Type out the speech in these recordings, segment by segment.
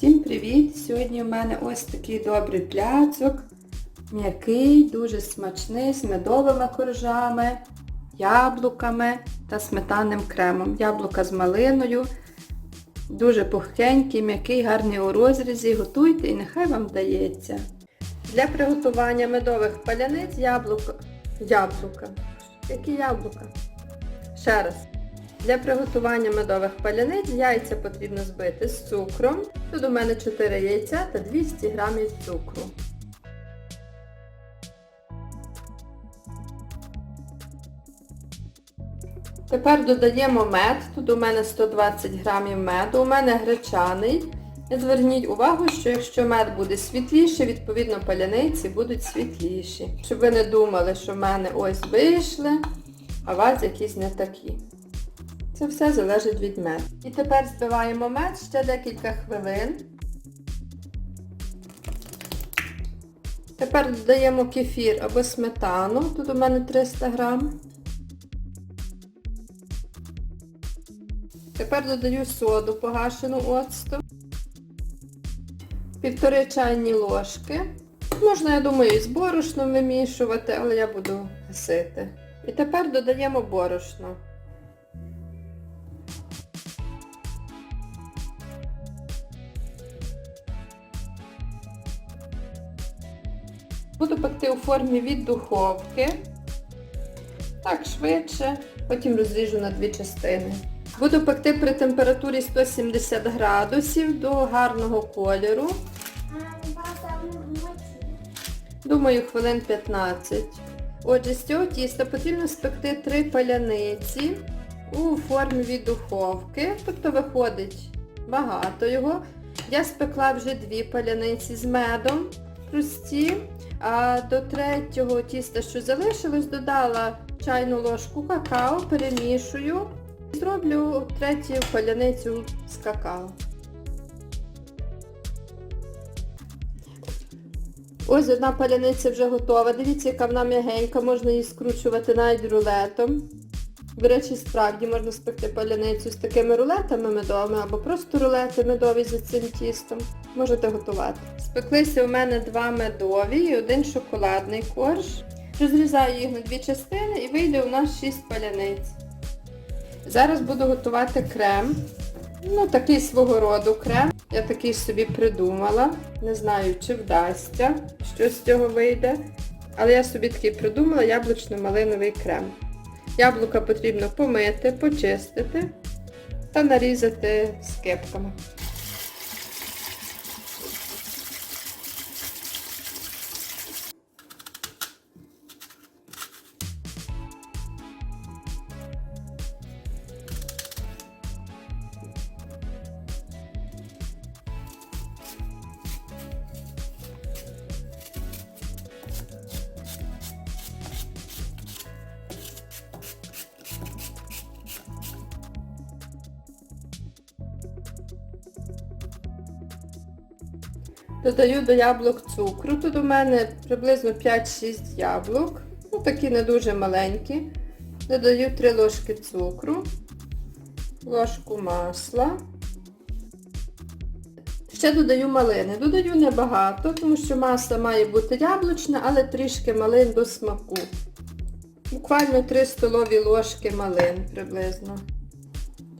Всім привіт! Сьогодні у мене ось такий добрий пляцок. М'який, дуже смачний, з медовими коржами, яблуками та сметанним кремом. Яблука з малиною. Дуже пухкенький, м'який, гарний у розрізі. Готуйте і нехай вам вдається. Для приготування медових паляниць яблука. Яблука. Які яблука? Ще раз. Для приготування медових паляниць яйця потрібно збити з цукром. Тут у мене 4 яйця та 200 г цукру. Тепер додаємо мед. Тут у мене 120 грамів меду. У мене гречаний. І Зверніть увагу, що якщо мед буде світліший, відповідно паляниці будуть світліші. Щоб ви не думали, що в мене ось вийшли, а у вас якісь не такі. Це все залежить від меду. І тепер збиваємо мед ще декілька хвилин. Тепер додаємо кефір або сметану. Тут у мене 300 грам. Тепер додаю соду погашену оцту. Півтори чайні ложки. Можна, я думаю, і з борошном вимішувати, але я буду гасити. І тепер додаємо борошно. Буду пекти у формі від духовки. Так, швидше, потім розріжу на дві частини. Буду пекти при температурі 170 градусів до гарного кольору. Думаю, хвилин 15. Отже, з цього тіста потрібно спекти три паляниці у формі від духовки. Тобто виходить багато його. Я спекла вже дві паляниці з медом прості. А до третього тіста, що залишилось, додала чайну ложку какао, перемішую. і Зроблю третю паляницю з какао. Ось одна паляниця вже готова. Дивіться, яка вона м'ягенька, можна її скручувати навіть рулетом. До речі, справді можна спекти паляницю з такими рулетами медовими або просто рулети медові за цим тістом. Можете готувати. Спеклися у мене два медові і один шоколадний корж. Розрізаю їх на дві частини і вийде у нас 6 паляниць. Зараз буду готувати крем. Ну, такий свого роду крем. Я такий собі придумала. Не знаю, чи вдасться, що з цього вийде. Але я собі такий придумала яблучно-малиновий крем. Яблука потрібно помити, почистити та нарізати скипками. Додаю до яблук цукру. Тут у мене приблизно 5-6 яблук. Ну, такі не дуже маленькі. Додаю 3 ложки цукру, ложку масла. Ще додаю малини. Додаю небагато, тому що маса має бути яблучна, але трішки малин до смаку. Буквально 3 столові ложки малин приблизно.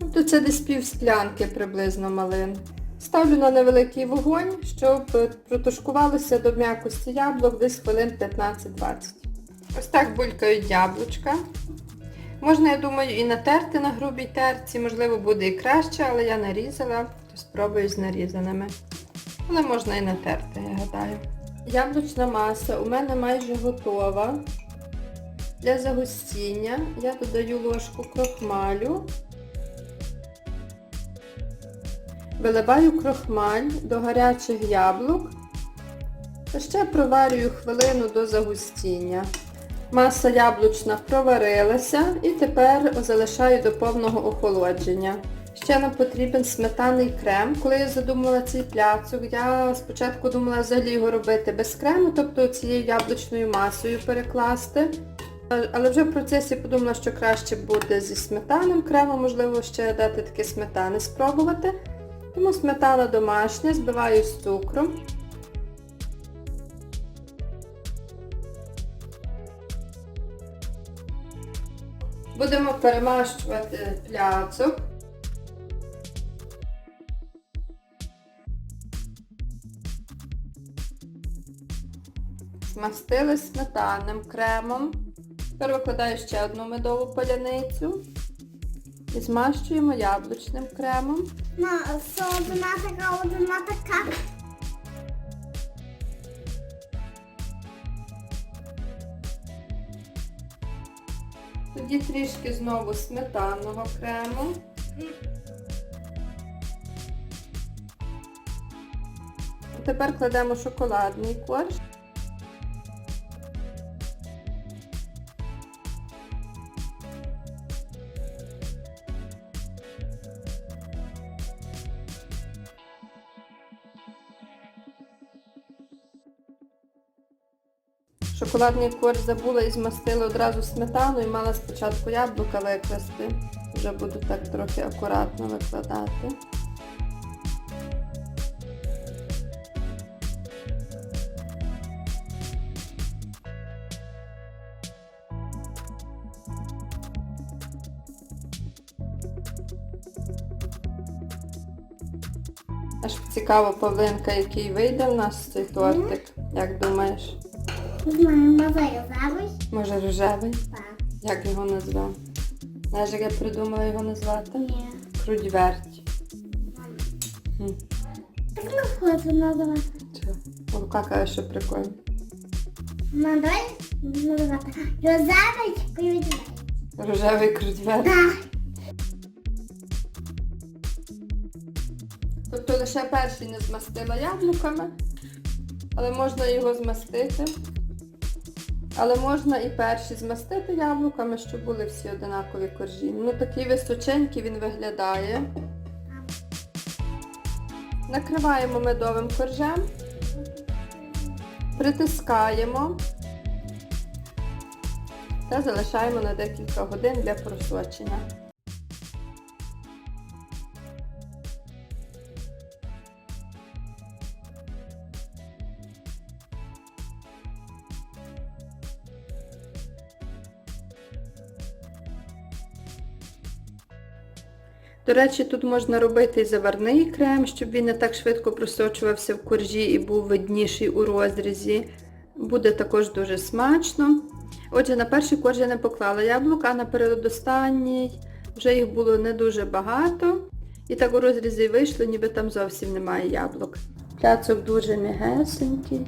Тобто це десь пів склянки приблизно малин. Ставлю на невеликий вогонь, щоб протушкувалося до м'якості яблук десь хвилин 15-20. Ось так булькають яблучка. Можна, я думаю, і натерти на грубій терці, можливо, буде і краще, але я нарізала, то спробую з нарізаними. Але можна і натерти, я гадаю. Яблучна маса у мене майже готова. Для загустіння я додаю ложку крохмалю. Виливаю крохмаль до гарячих яблук та ще проварюю хвилину до загустіння. Маса яблучна проварилася і тепер залишаю до повного охолодження. Ще нам потрібен сметаний крем. Коли я задумала цей пляцок, я спочатку думала взагалі його робити без крему, тобто цією яблучною масою перекласти. Але вже в процесі подумала, що краще буде зі сметанним кремом, можливо, ще дати таке сметани спробувати. Тому сметана домашня, збиваю з цукром. Будемо перемащувати пляцок. Змастили сметанним кремом. Тепер викладаю ще одну медову паляницю. І змащуємо яблучним кремом. На, одна така, одна така. Тоді трішки знову сметанного крему. Тепер кладемо шоколадний корж. Шоколадний корж забула і змастила одразу сметану і мала спочатку яблука викласти. Вже буду так трохи акуратно викладати. Аж цікаво, Павлинка, який вийде в нас цей тортик. Як думаєш? Може завиш? Може рожевий? Так. Як його назвемо? Знаєш, як я придумала його назвати? Ні. Крудьверть. Хм. Так не хочу називати. Чого? Лука каже, що прикольно. Надай називати. Розавич крючвей. Рожевий крудьверть. Так. Тобто лише перший не змастила яблуками, але можна його змастити. Але можна і перші змастити яблуками, щоб були всі одинакові коржі. Ну такий височенький він виглядає. Накриваємо медовим коржем, притискаємо та залишаємо на декілька годин для просочення. До речі, тут можна робити і заварний крем, щоб він не так швидко просочувався в коржі і був видніший у розрізі. Буде також дуже смачно. Отже, на перший корж я не поклала яблук, а на передостанній вже їх було не дуже багато. І так у розрізі вийшло, ніби там зовсім немає яблук. Пляцок дуже м'ягесенький.